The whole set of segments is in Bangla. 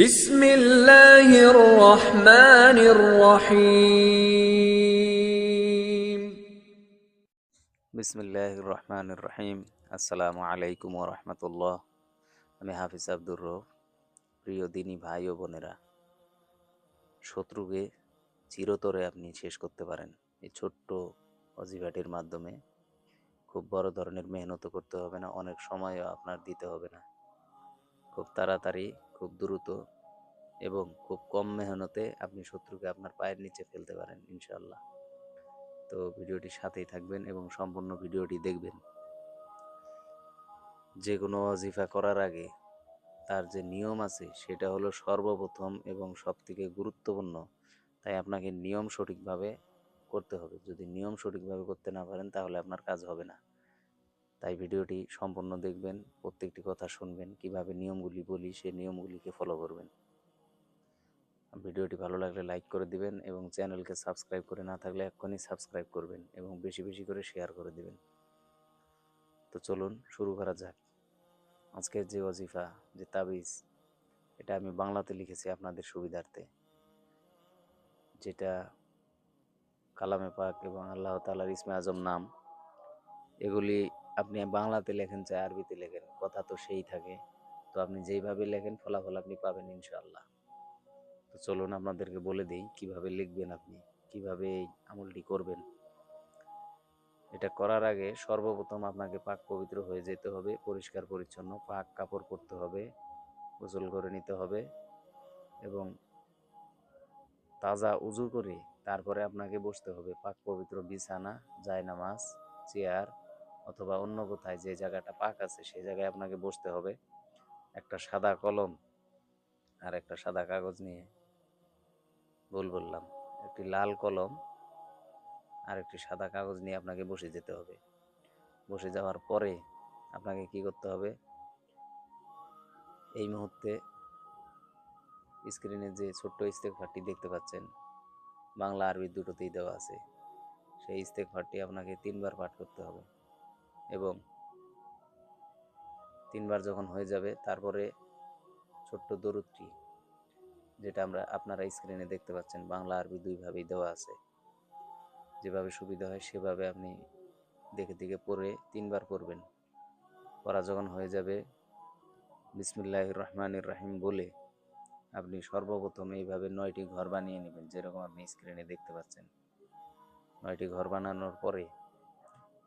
বিসমিল্লাহির রহমানির রহিম। বিসমিল্লাহির রহমানির রহিম। আসসালামু আলাইকুম ওয়া রাহমাতুল্লাহ। আমি হাফিজ আব্দুর রব। প্রিয় দিনী ভাই ও বোনেরা, শত্রুকে চিরতরে আপনি শেষ করতে পারেন। এই ছোট্ট অজিভাটির মাধ্যমে খুব বড় ধরনের মেহনত করতে হবে না, অনেক সময়ও আপনার দিতে হবে না। খুব তাড়াতাড়ি, খুব দ্রুত এবং খুব কম মেহনতে আপনি শত্রুকে আপনার পায়ের নিচে ফেলতে পারেন ইনশাল্লাহ তো ভিডিওটির সাথেই থাকবেন এবং সম্পূর্ণ ভিডিওটি দেখবেন। যে কোনো অজিফা করার আগে তার যে নিয়ম আছে সেটা হলো সর্বপ্রথম এবং সবথেকে গুরুত্বপূর্ণ, তাই আপনাকে নিয়ম সঠিকভাবে করতে হবে। যদি নিয়ম সঠিকভাবে করতে না পারেন তাহলে আপনার কাজ হবে না। তাই ভিডিওটি সম্পূর্ণ দেখবেন, প্রত্যেকটি কথা শুনবেন, কীভাবে নিয়মগুলি বলি সেই নিয়মগুলিকে ফলো করবেন। ভিডিওটি ভালো লাগলে লাইক করে দিবেন এবং চ্যানেলকে সাবস্ক্রাইব করে না থাকলে এক্ষুনি সাবস্ক্রাইব করবেন এবং বেশি বেশি করে শেয়ার করে দিবেন। তো চলুন শুরু করা যাক। আজকের যে ওজিফা যে তাবিজ, এটা আমি বাংলাতে লিখেছি আপনাদের সুবিধার্থে। যেটা কালামে পাক এবং আল্লাহ তালার ইসমে আজম নাম। এগুলি আপনি বাংলাতে লেখেন চাই আরবিতে লেখেন, কথা তো সেই থাকে। তো আপনি যেইভাবে লেখেন, ফলাফল আপনি পাবেন ইনশাআল্লাহ। তো চলুন আপনাদেরকে বলে দিই, কীভাবে লিখবেন আপনি? কীভাবে এই আমলটি করবেন? এটা করার আগে সর্বপ্রথম আপনাকে পাক পবিত্র হয়ে যেতে হবে, পরিষ্কার পরিচ্ছন্ন, পাক কাপড় পরতে হবে গোসল করে নিতে হবে এবং তাজা উজু করে তারপরে আপনাকে বসতে হবে। পাক পবিত্র বিছানা, জায়নামাজ, চেয়ার অথবা অন্য কোথায় যে জায়গাটা পাক আছে, সেই জায়গায় আপনাকে বসতে হবে। একটা সাদা কলম আর একটা সাদা কাগজ নিয়ে। ভুল বললাম। একটি লাল কলম আর একটি সাদা কাগজ নিয়ে আপনাকে বসে যেতে হবে। বসে যাওয়ার পরে আপনাকে কি করতে হবে? এই মুহূর্তে স্ক্রিনে যে ছোট্ট ইস্তেকফারটি দেখতে পাচ্ছেন, বাংলা আরবি দুটোতেই দেওয়া আছে। সেই ইস্তেকফারটি আপনাকে তিনবার পাঠ করতে হবে। এবং তিনবার যখন হয়ে যাবে, তারপরে ছোট্ট দরুদটি, যেটা আমরা আপনারা স্ক্রিনে দেখতে পাচ্ছেন, বাংলা আরবি দুইভাবেই দেওয়া আছে। যেভাবে সুবিধা হয়, সেভাবে আপনি দেখে দেখে পড়ে তিনবার পড়বেন। পড়া যখন হয়ে যাবে বিসমিল্লাহ রহমানির রাহিম বলে আপনি সর্বপ্রথম এইভাবে নয়টি ঘর বানিয়ে নেবেন, যেরকম আপনি স্ক্রিনে দেখতে পাচ্ছেন। নয়টি ঘর বানানোর পরে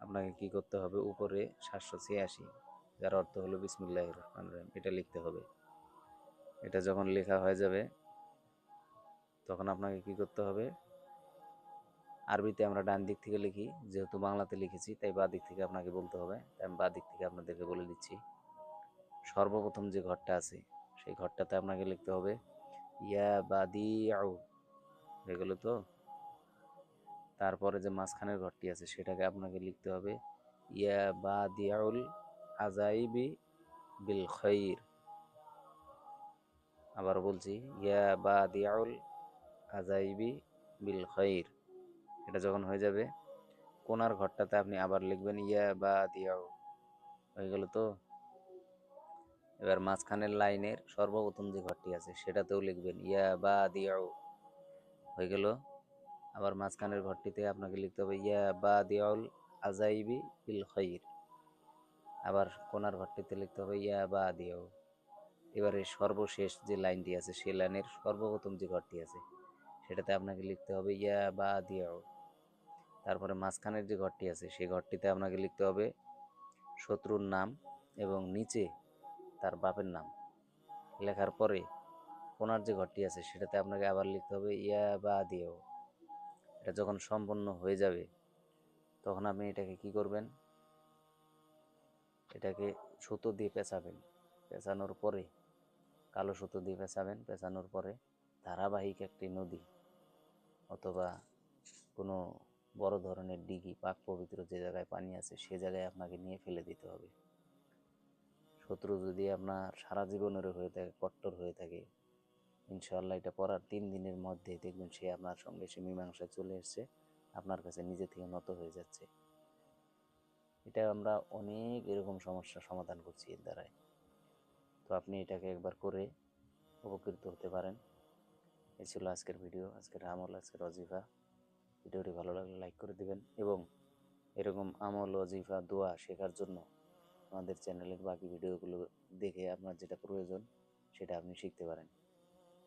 আপনাকে কি করতে হবে? উপরে সাতশো ছিয়াশি, যার অর্থ হলো বিসমিল্লাহ রহমান রহিম। এটা লিখতে হবে। এটা যখন লেখা হয়ে যাবে, তখন আপনাকে কি করতে হবে? আরবিতে আমরা ডান দিক থেকে লিখি, যেহেতু বাংলাতে লিখেছি, তাই বা দিক থেকে আপনাকে বলতে হবে। তাই আমি বা দিক থেকে আপনাদেরকে বলে দিচ্ছি। সর্বপ্রথম যে ঘরটা আছে, সেই ঘরটাতে আপনাকে লিখতে হবে, ইয়া বাদি আউ হয়ে গেল তো? তারপরে যে মাঝখানের ঘরটি আছে সেটাকে আপনাকে লিখতে হবে, ইয়া বাদিয়াউল আজাইবি বিল খৈর। আবার বলছি, ইয়া বাদিয়াউল আজাইবি বিল খৈর। এটা যখন হয়ে যাবে, কোনার ঘরটাতে আপনি আবার লিখবেন, ইয়া বা দিয়াও হয়ে গেল তো? এবার মাঝখানের লাইনের সর্বপ্রথম যে ঘরটি আছে সেটাতেও লিখবেন, ইয়া বা দিয়াও হয়ে গেল? আবার মাঝখানের ঘরটিতে আপনাকে লিখতে হবে, ইয়া বা দিয়াউল আজাইবি বিল খৈর আবার কোনার ঘরটিতে লিখতে হবে, ইয়া বা দিয়াও এবারে সর্বশেষ যে লাইনটি আছে, সেই লাইনের সর্বপ্রথম যে ঘরটি আছে, সেটাতে আপনাকে লিখতে হবে, ইয়া বা দিয়াও তারপরে মাঝখানের যে ঘরটি আছে, সেই ঘরটিতে আপনাকে লিখতে হবে, শত্রুর নাম এবং নিচে তার বাপের নাম। লেখার পরে কোনার যে ঘরটি আছে, সেটাতে আপনাকে আবার লিখতে হবে, ইয়া বা দিয়াও এটা যখন সম্পন্ন হয়ে যাবে, তখন আপনি এটাকে কি করবেন? এটাকে সুতো দিয়ে পেঁচাবেন। পেঁচানোর পরে, কালো সুতো দিয়ে পেঁচাবেন। পেঁচানোর পরে ধারাবাহিক একটি নদী অথবা কোনো বড় ধরনের ডিগি, পাক পবিত্র যে জায়গায় পানি আছে, সে জায়গায় আপনাকে নিয়ে ফেলে দিতে হবে। শত্রু যদি আপনার সারা জীবনের হয়ে থাকে, কট্টর ইনশাআল্লাহ এটা পড়ার তিন দিনের মধ্যে দেখবেন সে আপনার সঙ্গে সে মীমাংসায় চলে এসছে, আপনার কাছে নিজে থেকে নত হয়ে যাচ্ছে। এটা আমরা অনেক এরকম সমস্যার সমাধান করছি এর দ্বারাই তো আপনি এটাকে একবার করে উপকৃত হতে পারেন। এই ছিল আজকের ভিডিও, আজকের আমল, আজকের অজিফা ভিডিওটি ভালো লাগলে লাইক করে দিবেন এবং এরকম আমল অজিফা দোয়া শেখার জন্য আমাদের চ্যানেলের বাকি ভিডিওগুলো দেখে আপনার যেটা প্রয়োজন সেটা আপনি শিখতে পারেন।